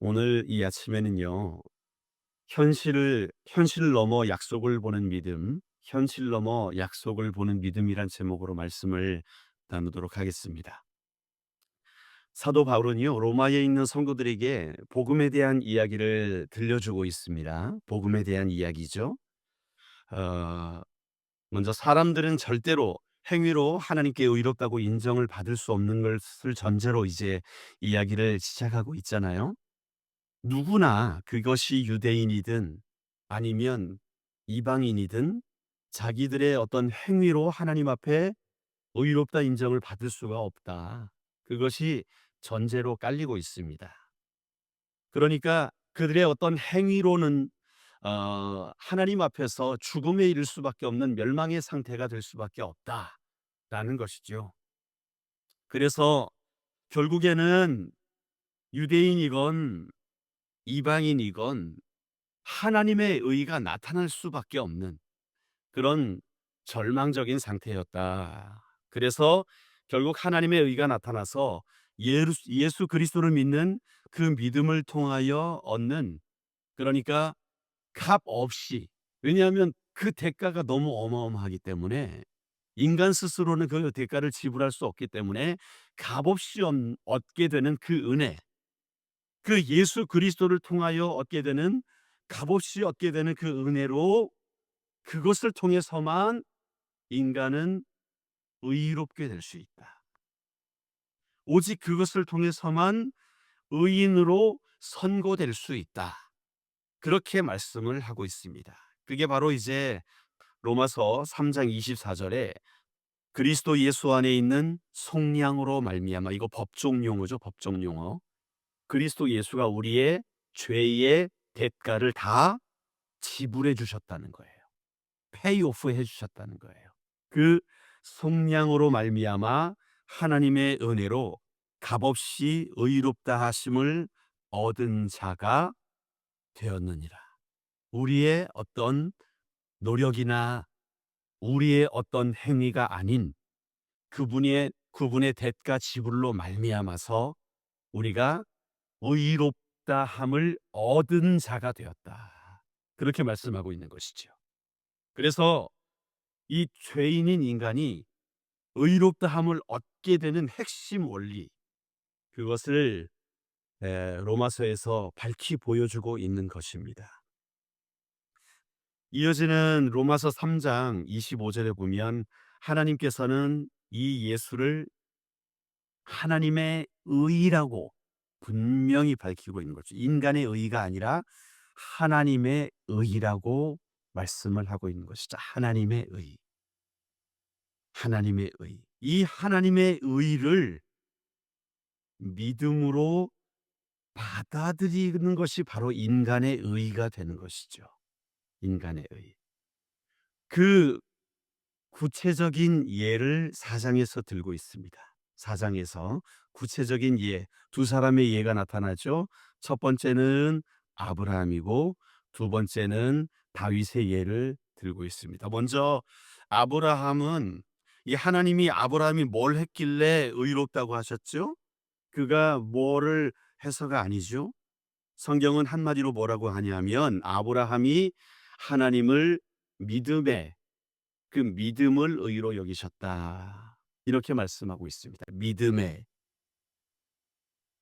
오늘 이 아침에는요. 현실을 현실 넘어 약속을 보는 믿음, 현실 넘어 약속을 보는 믿음이란 제목으로 말씀을 나누도록 하겠습니다. 사도 바울은요. 로마에 있는 성도들에게 복음에 대한 이야기를 들려주고 있습니다. 복음에 대한 이야기죠. 어, 먼저 사람들은 절대로 행위로 하나님께 의롭다고 인정을 받을 수 없는 것을 전제로 이제 이야기를 시작하고 있잖아요. 누구나 그것이 유대인이든 아니면 이방인이든 자기들의 어떤 행위로 하나님 앞에 의롭다 인정을 받을 수가 없다. 그것이 전제로 깔리고 있습니다. 그러니까 그들의 어떤 행위로는 어, 하나님 앞에서 죽음에 이를 수밖에 없는 멸망의 상태가 될 수밖에 없다라는 것이죠. 그래서 결국에는 유대인이건 이방인이건 하나님의 의가 나타날 수밖에 없는 그런 절망적인 상태였다. 그래서 결국 하나님의 의가 나타나서 예수, 예수 그리스도를 믿는 그 믿음을 통하여 얻는 그러니까 값 없이 왜냐하면 그 대가가 너무 어마어마하기 때문에 인간 스스로는 그 대가를 지불할 수 없기 때문에 값없이 얻- 얻게 되는 그 은혜 그 예수 그리스도를 통하여 얻게 되는 값없이 얻게 되는 그 은혜로 그것을 통해서만 인간은 의롭게 될 수 있다. 오직 그것을 통해서만 의인으로 선고될 수 있다. 그렇게 말씀을 하고 있습니다. 그게 바로 이제 로마서 3장 24절에 그리스도 예수 안에 있는 속량으로 말미암아 이거 법정 용어죠, 법정 용어. 그리스도 예수가 우리의 죄의 대가를 다 지불해 주셨다는 거예요. 페이오프 해 주셨다는 거예요. 그 속량으로 말미암아 하나님의 은혜로 값없이 의롭다 하심을 얻은 자가 되었느니라. 우리의 어떤 노력이나 우리의 어떤 행위가 아닌 그분의 그분의 대가 지불로 말미암아서 우리가 의롭다 함을 얻은 자가 되었다. 그렇게 말씀하고 있는 것이죠. 그래서 이 죄인인 인간이 의롭다 함을 얻게 되는 핵심 원리 그것을 에, 로마서에서 밝히 보여주고 있는 것입니다. 이어지는 로마서 3장 25절에 보면 하나님께서는 이 예수를 하나님의 의라고 분명히 밝히고 있는 거죠. 인간의 의가 아니라 하나님의 의라고 말씀을 하고 있는 것이죠. 하나님의 의. 하나님의 의. 이 하나님의 의를 믿음으로 받아들이는 것이 바로 인간의 의가 되는 것이죠. 인간의 의. 그 구체적인 예를 사장에서 들고 있습니다. 사장에서 구체적인 예, 두 사람의 예가 나타나죠. 첫 번째는 아브라함이고 두 번째는 다윗의 예를 들고 있습니다. 먼저 아브라함은 이 하나님이 아브라함이 뭘 했길래 의롭다고 하셨죠? 그가 뭐를 해서가 아니죠. 성경은 한마디로 뭐라고 하냐면 아브라함이 하나님을 믿음에 그 믿음을 의로 여기셨다. 이렇게 말씀하고 있습니다. 믿음에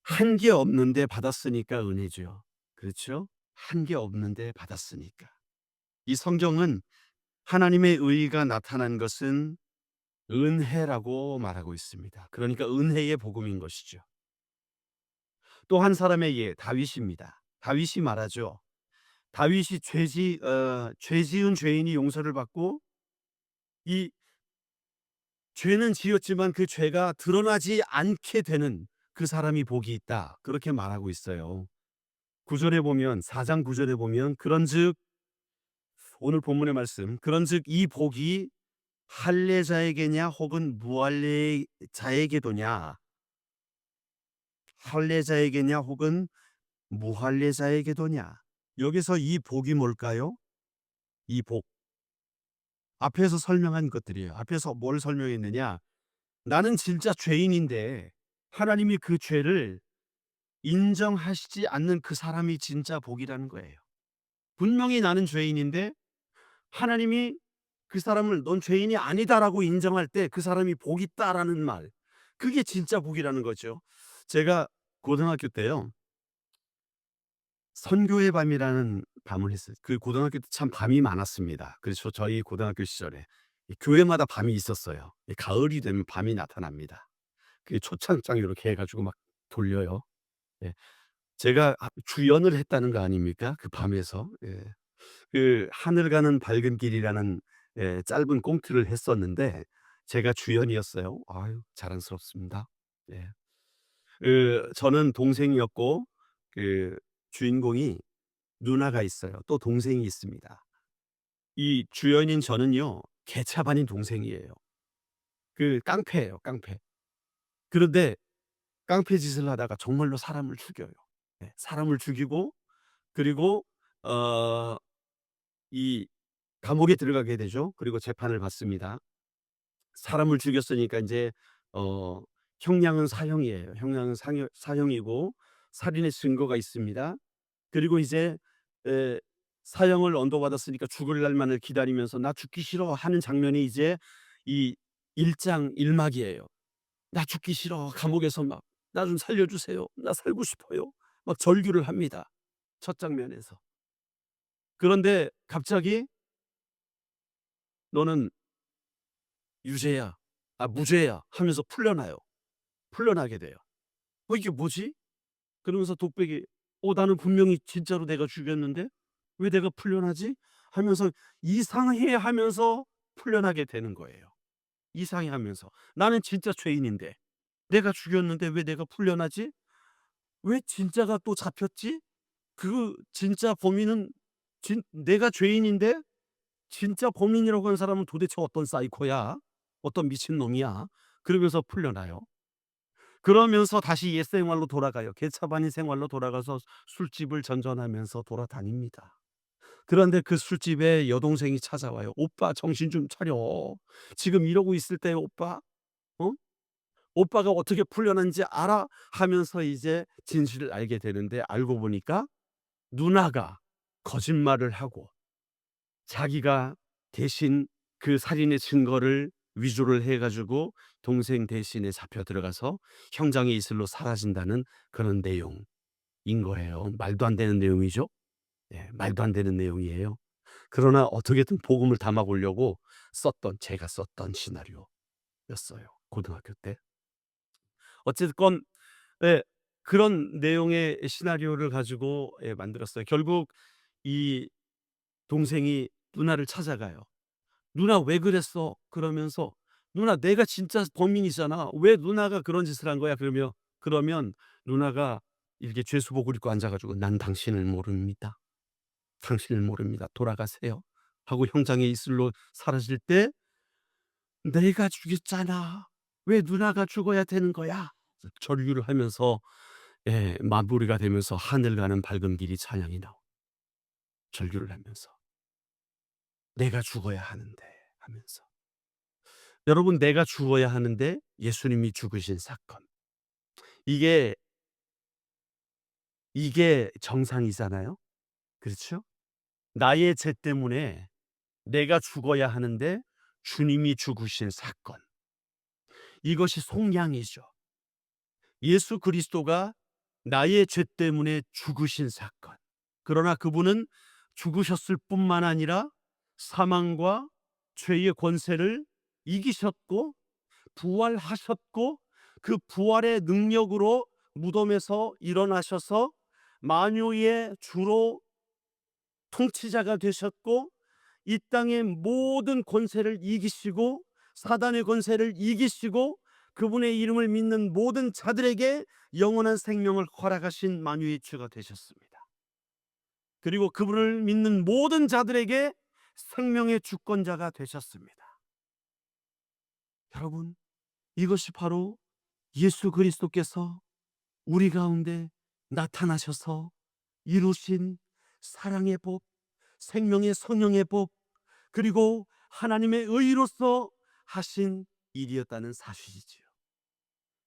한 게 없는데 받았으니까 은혜죠. 그렇죠? 한 게 없는데 받았으니까. 이 성경은 하나님의 의가 나타난 것은 은혜라고 말하고 있습니다. 그러니까 은혜의 복음인 것이죠. 또 한 사람의 예, 다윗입니다. 다윗이 말하죠. 다윗이 죄지 어, 죄지은 죄인이 용서를 받고 이 죄는 지었지만 그 죄가 드러나지 않게 되는 그 사람이 복이 있다. 그렇게 말하고 있어요. 구절에 보면 4장 9절에 보면 그런즉 오늘 본문의 말씀 그런즉 이 복이 할례자에게냐 혹은 무할례자에게도냐 할례자에게냐 혹은 무할례자에게도냐 여기서 이 복이 뭘까요? 이 복. 앞에서 설명한 것들이에요. 앞에서 뭘 설명했느냐? 나는 진짜 죄인인데 하나님이 그 죄를 인정하시지 않는 그 사람이 진짜 복이라는 거예요. 분명히 나는 죄인인데 하나님이 그 사람을 넌 죄인이 아니다라고 인정할 때 그 사람이 복이 있다라는 말. 그게 진짜 복이라는 거죠. 제가 고등학교 때요. 선교의 밤이라는 밤을 했어요. 그 고등학교 때 참 밤이 많았습니다. 그렇죠. 저희 고등학교 시절에 이 교회마다 밤이 있었어요. 이 가을이 되면 밤이 나타납니다. 그 초창장 이렇게 해가지고 막 돌려요. 예. 제가 아, 주연을 했다는 거 아닙니까? 그 밤에서. 예. 그 하늘 가는 밝은 길이라는 예, 짧은 꽁트를 했었는데 제가 주연이었어요. 아유, 자랑스럽습니다. 예. 그 저는 동생이었고 그 주인공이 누나가 있어요. 또 동생이 있습니다. 이 주연인 저는요. 개차반인 동생이에요. 그 깡패예요, 깡패. 그런데 깡패 짓을 하다가 정말로 사람을 죽여요. 예, 사람을 죽이고 그리고 어 이 감옥에 들어가게 되죠. 그리고 재판을 받습니다. 사람을 죽였으니까 인제 어 형량은 사형이에요. 형량은 상형 사형이고 살인의 증거가 있습니다. 그리고 이제 에 사형을 언도받았으니까 죽을 날만을 기다리면서 "나 죽기 싫어." 하는 장면이 이제 이 1장 1 막이에요. "나 죽기 싫어." 감옥에서 막 "나 좀 살려 주세요. 나 살고 싶어요." 막 절규를 합니다. 첫 장면에서. 그런데 갑자기 "너는 유죄야. 아 무죄야." 하면서 풀려나요. 풀려나게 돼요. '어 이게 뭐지?' 그러면서 독백이 " 어 나는 분명히 진짜로 내가 죽였는데 왜 내가 풀려나지?" 하면서 이상해 하면서 풀려나게 되는 거예요. 이상해 하면서. '나는 진짜 죄인인데 내가 죽였는데 왜 내가 풀려나지? 왜 진짜가 또 잡혔지? 그 진짜 범인은 진 내가 죄인인데 진짜 범인이라고 하는 사람은 도대체 어떤 사이코야? 어떤 미친놈이야?' 그러면서 풀려나요. 그러면서 다시 옛 생활로 돌아가요. 개차반인 생활로 돌아가서 술집을 전전하면서 돌아다닙니다. 그런데 그 술집에 여동생이 찾아와요. "오빠 정신 좀 차려. 지금 이러고 있을 때 오빠 어? 오빠가 어떻게 풀려난지 알아?" 하면서 이제 진실을 알게 되는데 알고 보니까 누나가 거짓말을 하고 자기가 대신 그 살인의 증거를 위조를 해 가지고 동생 대신에 잡혀 들어가서 형장의 이슬로 사라진다는 그런 내용인 거예요. 말도 안 되는 내용이죠. 예, 말도 안 되는 내용이에요. 그러나 어떻게든 복음을 담아 보려고 썼던 제가 썼던 시나리오였어요. 고등학교 때. 어쨌건 예, 그런 내용의 시나리오를 가지고 예, 만들었어요. 결국 이 동생이 누나를 찾아가요. "누나 왜 그랬어?" 그러면서 " 누나 내가 진짜 범인이잖아. 왜 누나가 그런 짓을 한 거야?" 그러며 그러면 누나가 이렇게 죄수복을 입고 앉아 가지고 "난 당신을 모릅니다. 당신을 모릅니다. 돌아가세요." 하고 형장의 이슬로 사라질 때 "내가 죽였잖아. 왜 누나가 죽어야 되는 거야?" 절규를 하면서 예, 마무리가 되면서 하늘 가는 밝은 길이 찬양이 나오 절규를 하면서. "내가 죽어야 하는데." 하면서. 여러분 내가 죽어야 하는데 예수님이 죽으신 사건. 이게 이게 정상이잖아요. 그렇죠? 나의 죄 때문에 내가 죽어야 하는데 주님이 죽으신 사건. 이것이 속량이죠. 예수 그리스도가 나의 죄 때문에 죽으신 사건. 그러나 그분은 죽으셨을 뿐만 아니라 사망과 죄의 권세를 이기셨고 부활하셨고 그 부활의 능력으로 무덤에서 일어나셔서 만유의 주로 통치자가 되셨고 이 땅의 모든 권세를 이기시고 사단의 권세를 이기시고 그분의 이름을 믿는 모든 자들에게 영원한 생명을 허락하신 만유의 주가 되셨습니다. 그리고 그분을 믿는 모든 자들에게 생명의 주권자가 되셨습니다. 여러분, 이것이 바로 예수 그리스도께서 우리 가운데 나타나셔서 이루신 사랑의 복, 생명의 성령의 복, 그리고 하나님의 의로서 하신 일이었다는 사실이지요.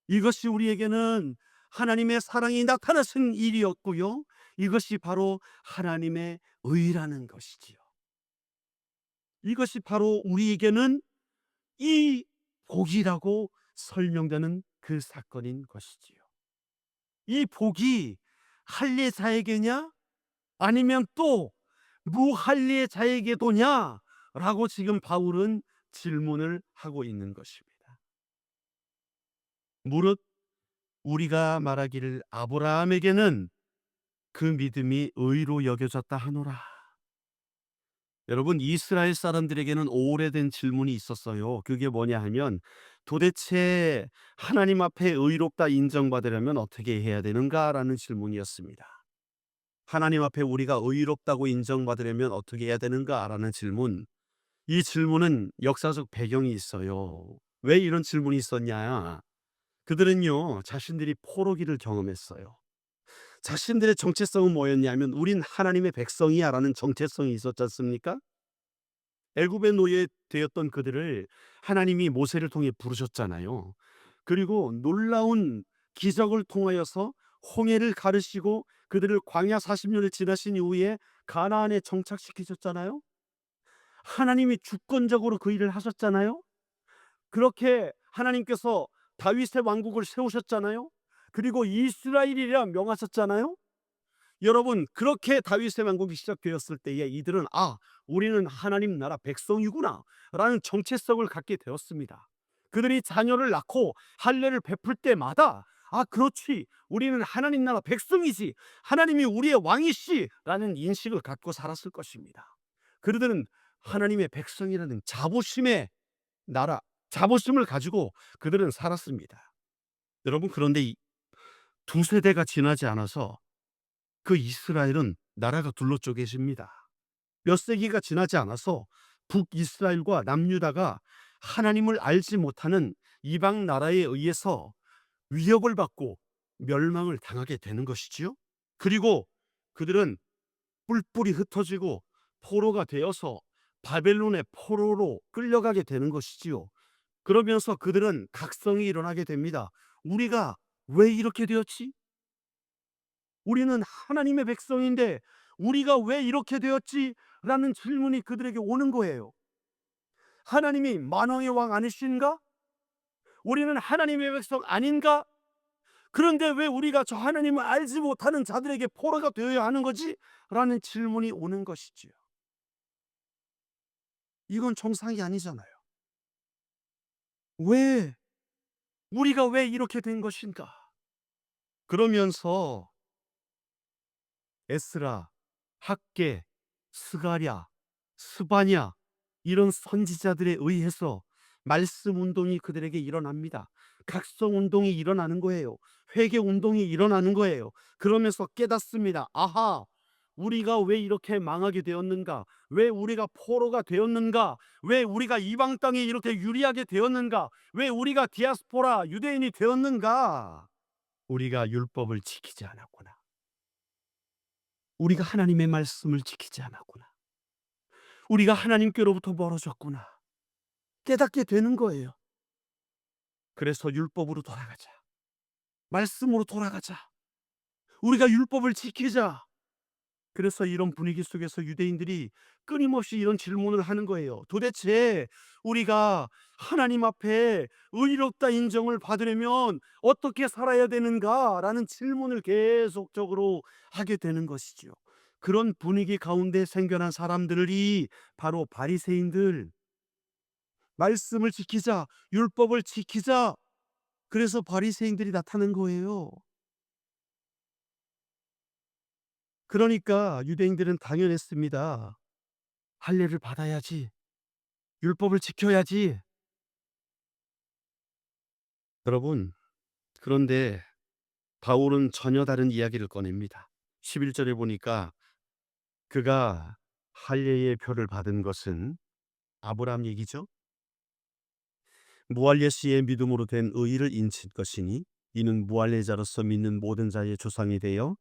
이것이 우리에게는 하나님의 사랑이 나타나신 일이었고요. 이것이 바로 하나님의 의라는 것이지요. 이것이 바로 우리에게는 이 복이라고 설명되는 그 사건인 것이지요. 이 복이 할례자에게냐 아니면 또 무할례자에게도냐 라고 지금 바울은 질문을 하고 있는 것입니다. 무릇 우리가 말하기를 아브라함에게는 그 믿음이 의로 여겨졌다 하노라. 여러분 이스라엘 사람들에게는 오래된 질문이 있었어요. 그게 뭐냐 하면 도대체 하나님 앞에 의롭다 인정받으려면 어떻게 해야 되는가라는 질문이었습니다. 하나님 앞에 우리가 의롭다고 인정받으려면 어떻게 해야 되는가라는 질문. 이 질문은 역사적 배경이 있어요. 왜 이런 질문이 있었냐? 그들은요, 자신들이 포로기를 경험했어요. 자신들의 정체성은 뭐였냐면 우린 하나님의 백성이야라는 정체성이 있었지 않습니까? 애굽의 노예 되었던 그들을 하나님이 모세를 통해 부르셨잖아요. 그리고 놀라운 기적을 통하여서 홍해를 가르시고 그들을 광야 40년을 지나신 이후에 가나안에 정착시키셨잖아요. 하나님이 주권적으로 그 일을 하셨잖아요. 그렇게 하나님께서 다윗의 왕국을 세우셨잖아요. 그리고 이스라엘이라 명하셨잖아요. 여러분 그렇게 다윗의 왕국이 시작되었을 때에 이들은 아 우리는 하나님 나라 백성이구나 라는 정체성을 갖게 되었습니다. 그들이 자녀를 낳고 할례를 베풀 때마다 아 그렇지 우리는 하나님 나라 백성이지 하나님이 우리의 왕이시 라는 인식을 갖고 살았을 것입니다. 그들은 하나님의 백성이라는 자부심의 나라 자부심을 가지고 그들은 살았습니다. 여러분 그런데 이 두 세대가 지나지 않아서 그 이스라엘은 나라가 둘로 쪼개집니다. 몇 세기가 지나지 않아서 북이스라엘과 남유다가 하나님을 알지 못하는 이방 나라에 의해서 위협을 받고 멸망을 당하게 되는 것이지요. 그리고 그들은 뿔뿔이 흩어지고 포로가 되어서 바벨론의 포로로 끌려가게 되는 것이지요. 그러면서 그들은 각성이 일어나게 됩니다. 우리가 왜 이렇게 되었지? 우리는 하나님의 백성인데 우리가 왜 이렇게 되었지? 라는 질문이 그들에게 오는 거예요. 하나님이 만왕의 왕 아니신가? 우리는 하나님의 백성 아닌가? 그런데 왜 우리가 저 하나님을 알지 못하는 자들에게 포로가 되어야 하는 거지? 라는 질문이 오는 것이지요. 이건 정상이 아니잖아요. 왜? 우리가 왜 이렇게 된 것인가? 그러면서 에스라, 학계, 스가랴, 스바냐 이런 선지자들에 의해서 말씀 운동이 그들에게 일어납니다. 각성 운동이 일어나는 거예요. 회개 운동이 일어나는 거예요. 그러면서 깨닫습니다. 아하, 우리가 왜 이렇게 망하게 되었는가? 왜 우리가 포로가 되었는가? 왜 우리가 이방 땅에 이렇게 유리하게 되었는가? 왜 우리가 디아스포라 유대인이 되었는가? 우리가 율법을 지키지 않았구나. 우리가 하나님의 말씀을 지키지 않았구나. 우리가 하나님께로부터 멀어졌구나. 깨닫게 되는 거예요. 그래서 율법으로 돌아가자. 말씀으로 돌아가자. 우리가 율법을 지키자. 그래서 이런 분위기 속에서 유대인들이 끊임없이 이런 질문을 하는 거예요. 도대체 우리가 하나님 앞에 의롭다 인정을 받으려면 어떻게 살아야 되는가? 라는 질문을 계속적으로 하게 되는 것이죠. 그런 분위기 가운데 생겨난 사람들이 바로 바리새인들 말씀을 지키자, 율법을 지키자. 그래서 바리새인들이 나타난 거예요. 그러니까 유대인들은 당연했습니다. 할례를 받아야지. 율법을 지켜야지. 여러분, 그런데 바울은 전혀 다른 이야기를 꺼냅니다. 11절에 보니까 그가 할례의 표를 받은 것은 아브라함 얘기죠. 무할례 씨의 믿음으로 된 의를 인친 것이니 이는 무할례자로서 믿는 모든 자의 조상이 되어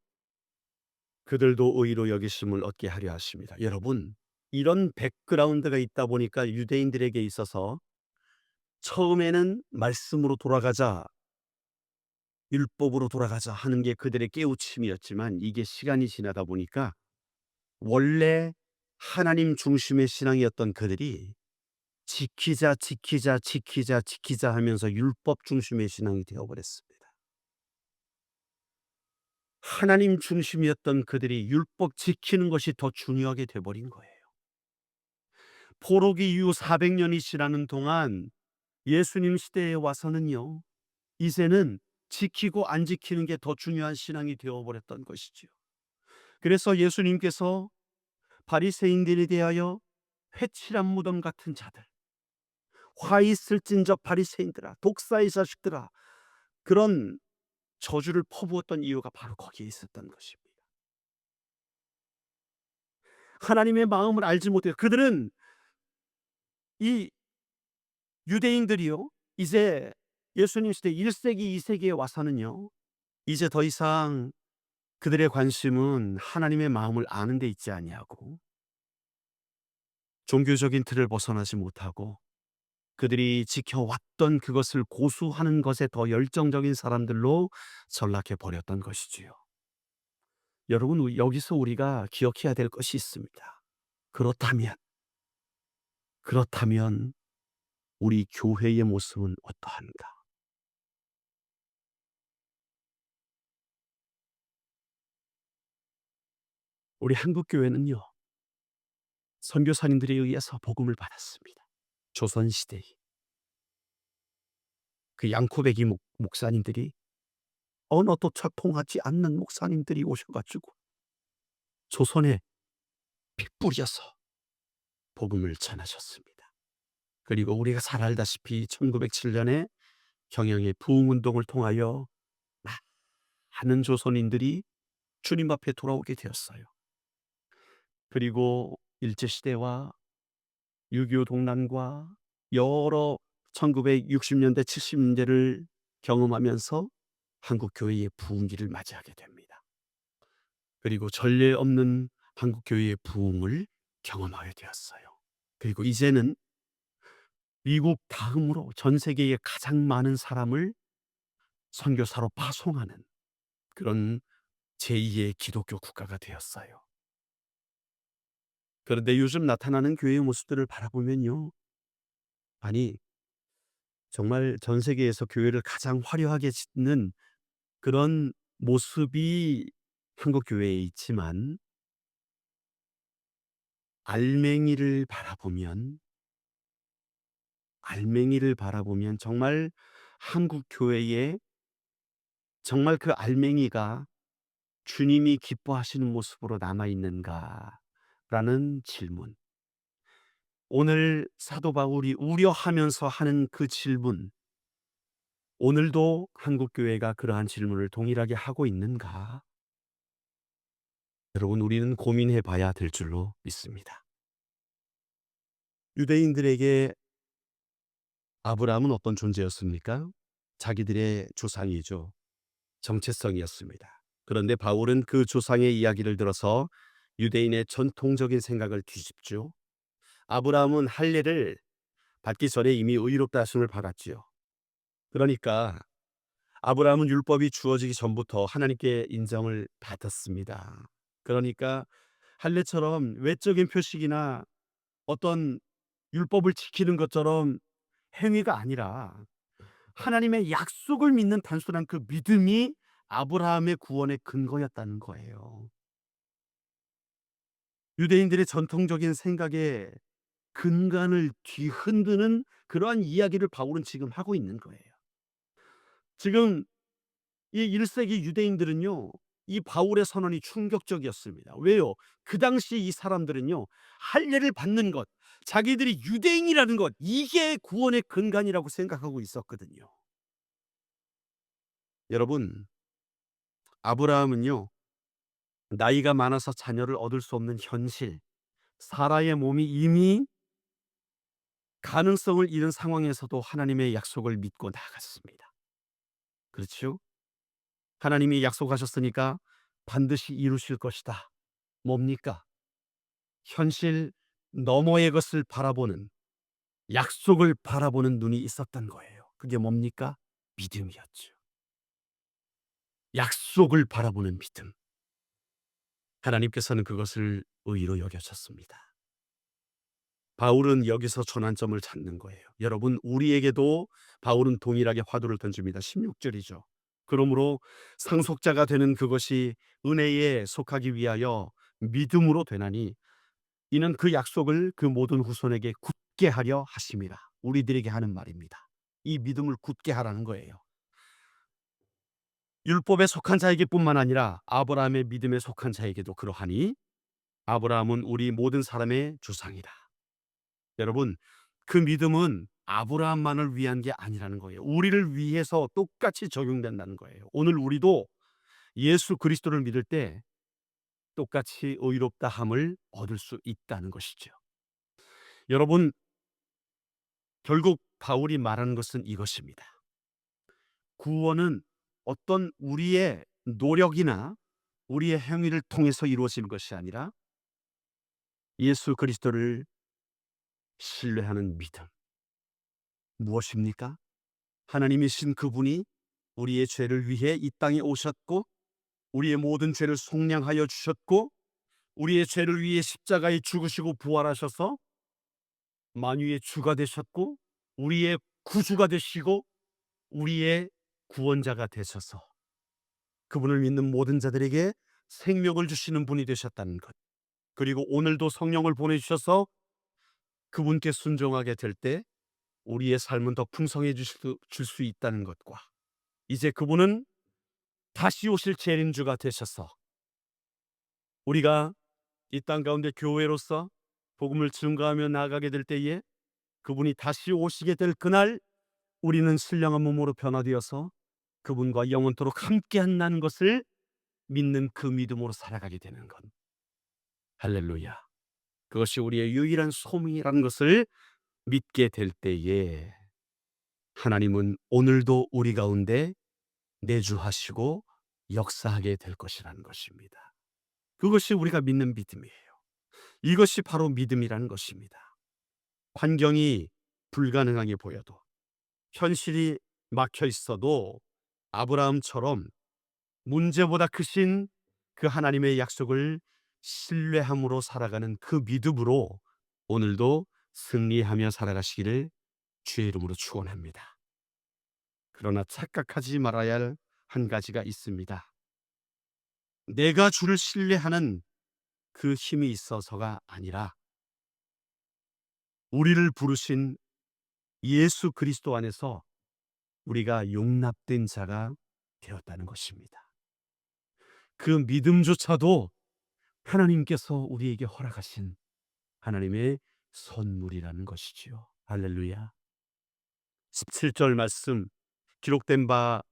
그들도 의로 여기심을 얻게 하려 하십니다. 여러분, 이런 백그라운드가 있다 보니까 유대인들에게 있어서 처음에는 말씀으로 돌아가자 율법으로 돌아가자 하는 게 그들의 깨우침이었지만 이게 시간이 지나다 보니까 원래 하나님 중심의 신앙이었던 그들이 지키자 지키자 지키자 지키자 하면서 율법 중심의 신앙이 되어버렸습니다. 하나님 중심이었던 그들이 율법 지키는 것이 더 중요하게 돼버린 거예요. 포로기 이후 400년이 지나는 동안 예수님 시대에 와서는요. 이제는 지키고 안 지키는 게 더 중요한 신앙이 되어버렸던 것이지요. 그래서 예수님께서 바리새인들에 대하여 회칠한 무덤 같은 자들, 화 있을진 저 바리새인들아, 독사의 자식들아, 그런 저주를 퍼부었던 이유가 바로 거기에 있었던 것입니다. 하나님의 마음을 알지 못해요. 그들은 이 유대인들이요. 이제 예수님 시대 1세기, 2세기에 와서는요. 이제 더 이상 그들의 관심은 하나님의 마음을 아는 데 있지 아니하고 종교적인 틀을 벗어나지 못하고 그들이 지켜왔던 그것을 고수하는 것에 더 열정적인 사람들로 전락해 버렸던 것이지요. 여러분 우- 여기서 우리가 기억해야 될 것이 있습니다. 그렇다면 그렇다면 우리 교회의 모습은 어떠한가? 우리 한국 교회는요. 선교사님들에 의해서 복음을 받았습니다. 조선 시대에 그 양코백이 목, 목사님들이 언어도 잘 통하지 않는 목사님들이 오셔가지고 조선에 피 뿌려서 복음을 전하셨습니다. 그리고 우리가 잘 알다시피 1907년에 경영의 부흥운동을 통하여 많은 조선인들이 주님 앞에 돌아오게 되었어요. 그리고 일제시대와 6.25 동란과 여러 1960년대, 70년대를 경험하면서 한국 교회의 부흥기를 맞이하게 됩니다. 그리고 전례 없는 한국 교회의 부흥을 경험하게 되었어요. 그리고 이제는 미국 다음으로 전 세계에 가장 많은 사람을 선교사로 파송하는 그런 제2의 기독교 국가가 되었어요. 그런데 요즘 나타나는 교회의 모습들을 바라보면요. 아니, 정말 전 세계에서 교회를 가장 화려하게 짓는 그런 모습이 한국 교회에 있지만 알맹이를 바라보면 알맹이를 바라보면 정말 한국 교회에 정말 그 알맹이가 주님이 기뻐하시는 모습으로 남아 있는가라는 질문. 오늘 사도 바울이 우려하면서 하는 그 질문. 오늘도 한국 교회가 그러한 질문을 동일하게 하고 있는가? 여러분 우리는 고민해 봐야 될 줄로 믿습니다. 유대인들에게 아브라함은 어떤 존재였습니까? 자기들의 조상이죠. 정체성이었습니다. 그런데 바울은 그 조상의 이야기를 들어서 유대인의 전통적인 생각을 뒤집죠. 아브라함은 할례를 받기 전에 이미 의롭다 하심을 받았지요. 그러니까 아브라함은 율법이 주어지기 전부터 하나님께 인정을 받았습니다. 그러니까 할례처럼 외적인 표식이나 어떤 율법을 지키는 것처럼 행위가 아니라 하나님의 약속을 믿는 단순한 그 믿음이 아브라함의 구원의 근거였다는 거예요. 유대인들의 전통적인 생각에 근간을 뒤흔드는 그러한 이야기를 바울은 지금 하고 있는 거예요. 지금 이 1세기 유대인들은요. 이 바울의 선언이 충격적이었습니다. 왜요? 그 당시 이 사람들은요. 할례를 받는 것, 자기들이 유대인이라는 것, 이게 구원의 근간이라고 생각하고 있었거든요. 여러분, 아브라함은요. 나이가 많아서 자녀를 얻을 수 없는 현실, 사라의 몸이 이미 가능성을 잃은 상황에서도 하나님의 약속을 믿고 나갔습니다. 그렇죠? 하나님이 약속하셨으니까 반드시 이루실 것이다. 뭡니까? 현실 너머의 것을 바라보는 약속을 바라보는 눈이 있었던 거예요. 그게 뭡니까? 믿음이었죠. 약속을 바라보는 믿음. 하나님께서는 그것을 의로 여겨졌습니다. 바울은 여기서 전환점을 찾는 거예요. 여러분, 우리에게도 바울은 동일하게 화두를 던집니다. 16절이죠. 그러므로 상속자가 되는 그것이 은혜에 속하기 위하여 믿음으로 되나니 이는 그 약속을 그 모든 후손에게 굳게 하려 하심이라. 우리들에게 하는 말입니다. 이 믿음을 굳게 하라는 거예요. 율법에 속한 자에게뿐만 아니라 아브라함의 믿음에 속한 자에게도 그러하니 아브라함은 우리 모든 사람의 조상이라. 여러분, 그 믿음은 아브라함만을 위한 게 아니라는 거예요. 우리를 위해서 똑같이 적용된다는 거예요. 오늘 우리도 예수 그리스도를 믿을 때 똑같이 의롭다 함을 얻을 수 있다는 것이죠. 여러분, 결국 바울이 말하는 것은 이것입니다. 구원은 어떤 우리의 노력이나 우리의 행위를 통해서 이루어지는 것이 아니라 예수 그리스도를 신뢰하는 믿음. 무엇입니까? 하나님이신 그분이 우리의 죄를 위해 이 땅에 오셨고 우리의 모든 죄를 속량하여 주셨고 우리의 죄를 위해 십자가에 죽으시고 부활하셔서 만유의 주가 되셨고 우리의 구주가 되시고 우리의 구원자가 되셔서 그분을 믿는 모든 자들에게 생명을 주시는 분이 되셨다는 것. 그리고 오늘도 성령을 보내주셔서 그분께 순종하게 될 때 우리의 삶은 더 풍성해질 수 있다는 것과 이제 그분은 다시 오실 재림주가 되셔서 우리가 이 땅 가운데 교회로서 복음을 증거하며 나아가게 될 때에 그분이 다시 오시게 될 그날 우리는 신령한 몸으로 변화되어서 그분과 영원토록 함께 한다는 것을 믿는 그 믿음으로 살아가게 되는 것. 할렐루야. 그것이 우리의 유일한 소명이라는 것을 믿게 될 때에 하나님은 오늘도 우리 가운데 내주하시고 역사하게 될 것이라는 것입니다. 그것이 우리가 믿는 믿음이에요. 이것이 바로 믿음이라는 것입니다. 환경이 불가능하게 보여도 현실이 막혀 있어도 아브라함처럼 문제보다 크신 그 하나님의 약속을 신뢰함으로 살아가는 그 믿음으로 오늘도 승리하며 살아가시기를 주의 이름으로 축원합니다. 그러나 착각하지 말아야 할 한 가지가 있습니다. 내가 주를 신뢰하는 그 힘이 있어서가 아니라 우리를 부르신 예수 그리스도 안에서 우리가 용납된 자가 되었다는 것입니다. 그 믿음조차도 하나님께서 우리에게 허락하신 하나님의 선물이라는 것이지요. 할렐루야. 17절 말씀 기록된 바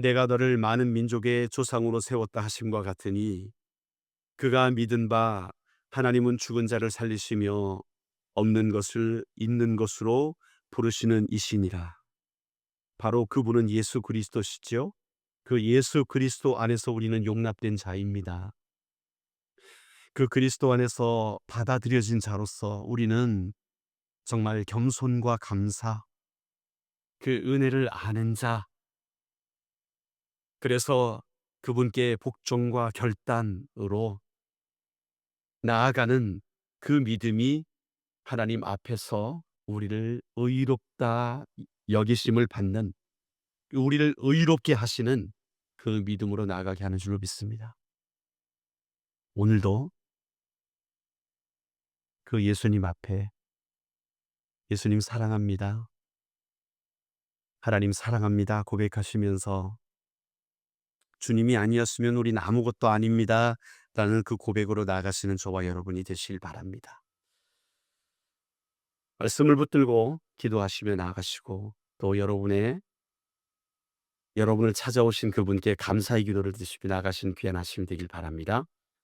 내가 너를 많은 민족의 조상으로 세웠다 하심과 같으니 그가 믿은 바 하나님은 죽은 자를 살리시며 없는 것을 있는 것으로 부르시는 이신이라. 바로 그분은 예수 그리스도시죠. 그 예수 그리스도 안에서 우리는 용납된 자입니다. 그 그리스도 안에서 받아들여진 자로서 우리는 정말 겸손과 감사, 그 은혜를 아는 자, 그래서 그분께 복종과 결단으로 나아가는 그 믿음이 하나님 앞에서 우리를 의롭다 여기심을 받는 우리를 의롭게 하시는 그 믿음으로 나아가게 하는 줄로 믿습니다. 오늘도 그 예수님 앞에 예수님 사랑합니다. 하나님 사랑합니다. 고백하시면서 주님이 아니었으면 우린 아무것도 아닙니다. 라는 그 고백으로 나아가시는 저와 여러분이 되실 바랍니다. 말씀을 붙들고 기도하시며 나아가시고 또 여러분의 여러분을 찾아오신 그분께 감사의 기도를 드시며 나가신 귀한 아침이 되길 바랍니다.